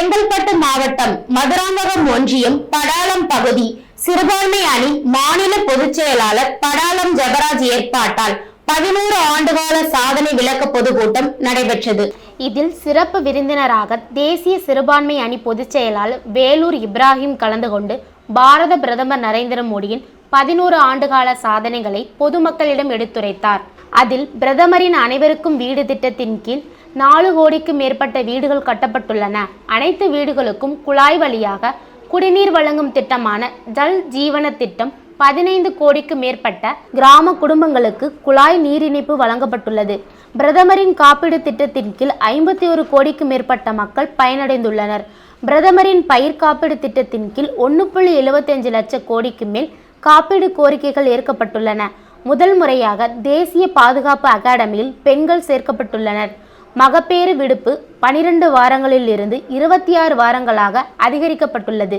செங்கல்பட்டு மாவட்டம் மதுராந்தகம் ஒன்றியம் படாளம் பகுதி. சிறுபான்மை அணி மாநில பொதுச் செயலாளர் படாளம் ஜெபராஜ் ஏற்பாட்டால் பதினோரு ஆண்டுகால சாதனை விளக்க பொதுக்கூட்டம் நடைபெற்றது. இதில் சிறப்பு விருந்தினராக தேசிய சிறுபான்மை அணி பொதுச் செயலாளர் வேலூர் இப்ராஹிம் கலந்து கொண்டு பாரத பிரதமர் நரேந்திர மோடியின் பதினோரு ஆண்டுகால சாதனைகளை பொதுமக்களிடம் எடுத்துரைத்தார். அதில் பிரதமரின் அனைவருக்கும் வீடு திட்டத்தின் கீழ் நாலு கோடிக்கு மேற்பட்ட வீடுகள் கட்டப்பட்டுள்ளன. அனைத்து வீடுகளுக்கும் குழாய் வழியாக குடிநீர் வழங்கும் திட்டமான ஜல் ஜீவன திட்டம் பதினைந்து கோடிக்கு மேற்பட்ட கிராம குடும்பங்களுக்கு குழாய் நீர் இணைப்பு வழங்கப்பட்டுள்ளது. பிரதமரின் காப்பீடு திட்டத்தின் கீழ் ஐம்பத்தி ஒரு கோடிக்கு மேற்பட்ட மக்கள் பயனடைந்துள்ளனர். பிரதமரின் பயிர் காப்பீடு திட்டத்தின் கீழ் ஒன்று புள்ளி எழுபத்தஞ்சு லட்சம் கோடிக்கு மேல் காப்பீடு கோரிக்கைகள் ஏற்கப்பட்டுள்ளன. முதல் முறையாக தேசிய பாதுகாப்பு அகாடமியில் பெண்கள் சேர்க்கப்பட்டுள்ளனர். மகப்பேறு விடுப்பு பனிரெண்டு வாரங்களில் இருந்து இருபத்தி ஆறு வாரங்களாக அதிகரிக்கப்பட்டுள்ளது.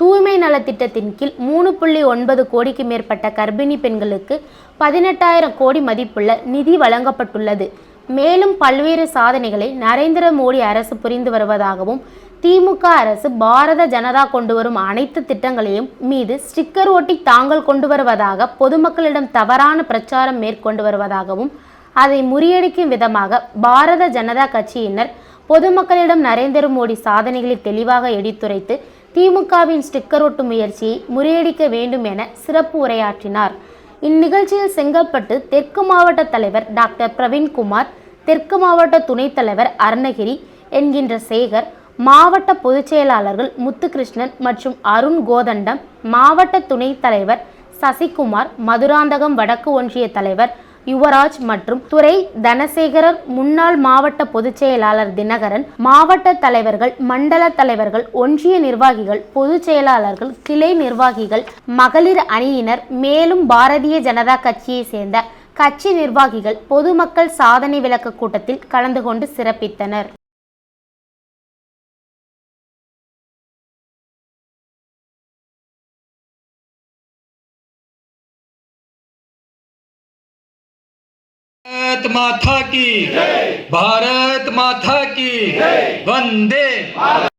தூய்மை நலத்திட்டத்தின் கீழ் மூணு புள்ளி ஒன்பது கோடிக்கு மேற்பட்ட கர்ப்பிணி பெண்களுக்கு பதினெட்டாயிரம் கோடி மதிப்புள்ள நிதி வழங்கப்பட்டுள்ளது. மேலும் பல்வேறு சாதனைகளை நரேந்திர மோடி அரசு புரிந்து வருவதாகவும் திமுக அரசு பாரத ஜனதா கொண்டு வரும் அனைத்து திட்டங்களையும் மீது ஸ்டிக்கர் ஒட்டி தாங்கள் கொண்டு வருவதாக பொதுமக்களிடம் தவறான பிரச்சாரம் மேற்கொண்டு வருவதாகவும் அதை முறியடிக்கும் விதமாக பாரத ஜனதா கட்சியினர் பொதுமக்களிடம் நரேந்திர மோடி சாதனைகளை தெளிவாக எடுத்துரைத்து திமுகவின் ஸ்டிக்கர் ஒட்டு முயற்சியை முறியடிக்க வேண்டும் என சிறப்பு உரையாற்றினார். இந்நிகழ்ச்சியில் செங்கல்பட்டு தெற்கு மாவட்ட தலைவர் டாக்டர் பிரவீன்குமார் தெற்கு மாவட்ட துணைத் தலைவர் அருணகிரி என்கின்ற சேகர் மாவட்ட பொதுச் செயலாளர்கள் முத்துகிருஷ்ணன் மற்றும் அருண் கோதண்டம் மாவட்ட துணைத் தலைவர் சசிகுமார் மதுராந்தகம் வடக்கு ஒன்றிய தலைவர் யுவராஜ் மற்றும் துறை தனசேகரர் முன்னாள் மாவட்ட பொதுச் செயலாளர் தினகரன் மாவட்ட தலைவர்கள் மண்டல தலைவர்கள் ஒன்றிய நிர்வாகிகள் பொதுச் செயலாளர்கள் கிளை நிர்வாகிகள் மகளிர் அணியினர் மேலும் பாரதிய ஜனதா கட்சியை சேர்ந்த கட்சி நிர்வாகிகள் பொதுமக்கள் சாதனை விளக்க கூட்டத்தில் கலந்து கொண்டு சிறப்பித்தனர். भारत माथा की। भारत माथा की। वंदे